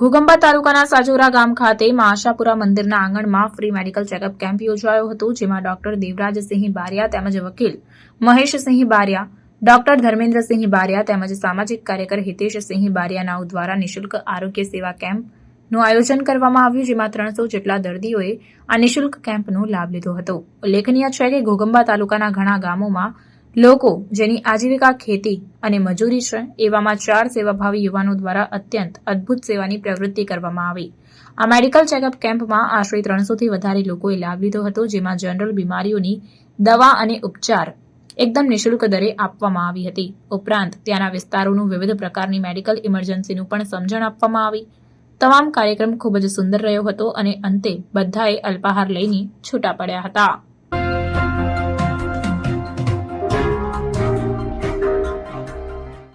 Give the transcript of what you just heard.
ઘોગંબા તાલુકાના સાજોરા ગામ ખાતે નિશુલ્ક આશાપુરા મંદિરના આંગણમાં ફ્રી મેડિકલ ચેકઅપ કેમ્પ યોજાયો હતો, જેમાં ડોક્ટર દેવરાજસિંહ બારિયા તેમજ વકીલ મહેશસિંહ બારિયા, ડોક્ટર ધર્મેન્દ્રસિંહ બારિયા તેમજ સામાજિક કાર્યકર હિતેશસિંહ બારિયા નાઉ દ્વારા નિશુલ્ક આરોગ્ય સેવા કેમ્પનું આયોજન કરવામાં આવ્યું, જેમાં ત્રણસો જેટલા દર્દીઓએ આ નિઃશુલ્ક કેમ્પનો લાભ લીધો હતો. ઉલ્લેખનીય છે કે ઘોગંબા તાલુકાના ઘણા ગામોમાં લોકો જેની આજીવિકા ખેતી અને મજૂરી છે, એવામાં ચાર સેવાભાવી યુવાનો દ્વારા અત્યંત અદ્ભુત સેવાની પ્રવૃત્તિ કરવામાં આવી. આ મેડિકલ ચેકઅપ કેમ્પમાં આશરે ત્રણસોથી વધારે લોકોએ લાભ લીધો હતો, જેમાં જનરલ બીમારીઓની દવા અને ઉપચાર એકદમ નિઃશુલ્ક દરે આપવામાં આવી હતી. ઉપરાંત, ત્યાંના વિસ્તારોનું વિવિધ પ્રકારની મેડિકલ ઇમરજન્સીનું પણ સમજણ આપવામાં આવી. તમામ કાર્યક્રમ ખૂબ જ સુંદર રહ્યો હતો અને અંતે બધાએ અલ્પાહાર લઈને છૂટા પડ્યા હતા.